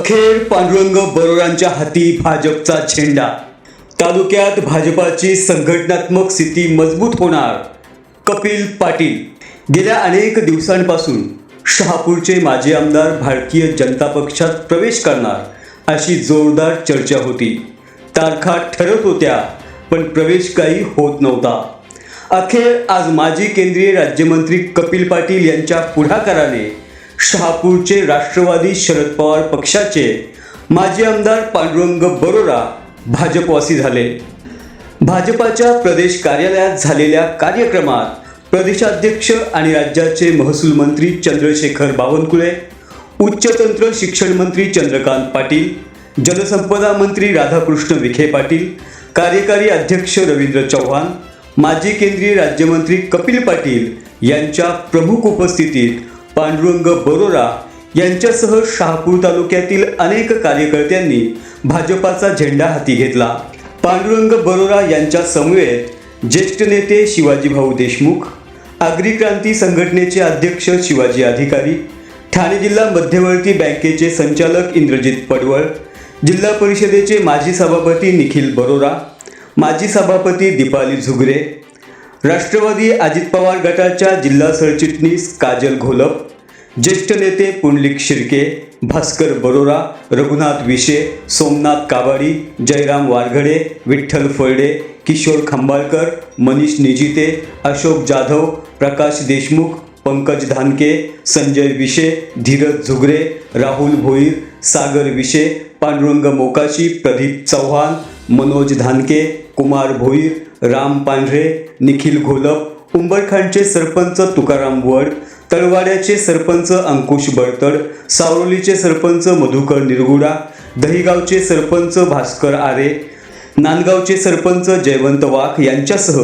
अखेर पांडुरंग बरोरांच्या हाती भाजपचा झेंडा. तालुक्यात भाजपाची संघटनात्मक स्थिती मजबूत होणार कपिल पाटील. गेल्या अनेक दिवसांपासून शहापूरचे माजी आमदार भारतीय जनता पक्षात प्रवेश करणार अशी जोरदार चर्चा होती. तारखा ठरत होत्या पण प्रवेश काही होत नव्हता. अखेर आज माजी केंद्रीय राज्यमंत्री कपिल पाटील यांच्या पुढाकाराने शहापूरचे राष्ट्रवादी शरद पवार पक्षाचे माजी आमदार पांडुरंग बरोरा भाजपवासी झाले. भाजपाच्या प्रदेश कार्यालयात झालेल्या कार्यक्रमात प्रदेशाध्यक्ष आणि राज्याचे महसूल मंत्री चंद्रशेखर बावनकुळे उच्चतंत्र शिक्षण मंत्री चंद्रकांत पाटील जलसंपदा मंत्री राधाकृष्ण विखे पाटील कार्यकारी अध्यक्ष रवींद्र चव्हाण माजी केंद्रीय राज्यमंत्री कपिल पाटील यांच्या प्रमुख उपस्थितीत पांडुरंग बरोरा यांच्यासह शहापूर तालुक्यातील अनेक कार्यकर्त्यांनी भाजपाचा झेंडा हाती घेतला. पांडुरंग बरोरा यांच्या समवेत ज्येष्ठ नेते शिवाजीभाऊ देशमुख आगरी क्रांती संघटनेचे अध्यक्ष शिवाजी अधिकारी ठाणे जिल्हा मध्यवर्ती बँकेचे संचालक इंद्रजित पडवळ जिल्हा परिषदेचे माजी सभापती निखिल बरोरा माजी सभापती दीपाली झुगरे राष्ट्रवादी अजित पवार गटाच्या जिल्हा सरचिटणीस काजल घोलप ज्येष्ठ नेते पुंडलिक शिर्के भास्कर बरोरा रघुनाथ विशे सोमनाथ काबाडी जयराम वारघडे विठ्ठल फळडे किशोर खंबाळकर मनीष निजिते अशोक जाधव प्रकाश देशमुख पंकज धानके संजय विशे धीरज झुगरे राहुल भोईर सागर विशे पांडुरंग मोकाशी प्रदीप चव्हाण मनोज धानके कुमार भोईर राम पांढरे निखिल घोलप उंबरखांडचे सरपंच तुकाराम वड तळवाड्याचे सरपंच अंकुश बळतड सावरोलीचे सरपंच मधुकर निरगुडा दहिगावचे सरपंच भास्कर आरे नांदगावचे सरपंच जयवंत वाघ यांच्यासह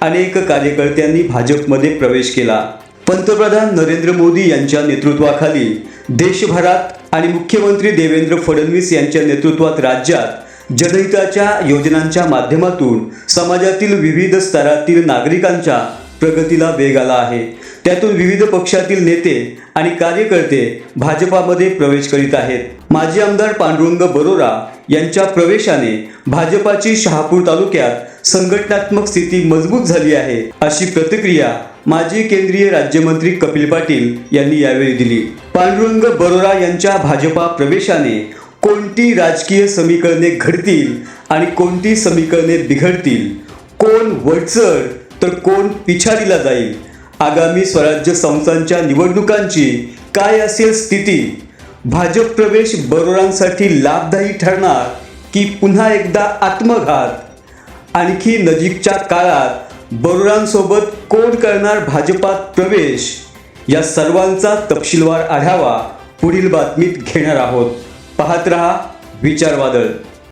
अनेक कार्यकर्त्यांनी भाजपमध्ये प्रवेश केला. पंतप्रधान नरेंद्र मोदी यांच्या नेतृत्वाखाली देशभरात आणि मुख्यमंत्री देवेंद्र फडणवीस यांच्या नेतृत्वात राज्यात जनहिताच्या योजनांच्या माध्यमातून समाजातील विविध स्तरातील नागरिकांच्या प्रगतीला वेग आला आहे. त्यातून विविध पक्षातील नेते आणि कार्यकर्ते भाजपामध्ये प्रवेश करीत आहेत. माजी आमदार पांडुरंग बरोरा यांच्या प्रवेशाने भाजपाची शहापूर तालुक्यात संघटनात्मक स्थिती मजबूत झाली आहे अशी प्रतिक्रिया माजी केंद्रीय राज्यमंत्री कपिल पाटील यांनी यावेळी दिली. पांडुरंग बरोरा यांच्या भाजपा प्रवेशाने कोणती राजकीय समीकरणे घडतील आणि कोणती समीकरणे बिघडतील? कोण वडचर तर कोण पिछाडीला जाईल? आगामी स्वराज्य संस्थांच्या निवडणुकांची काय असेल स्थिती? भाजप प्रवेश बरोरांसाठी लाभदायी ठरणार की पुन्हा एकदा आत्मघात? आणखी नजीकच्या काळात बरोरांसोबत कोण करणार भाजपात प्रवेश? या सर्वांचा तपशीलवार आढावा पुढील बातमीत घेणार आहोत. पाहत रहा विचारवादळ.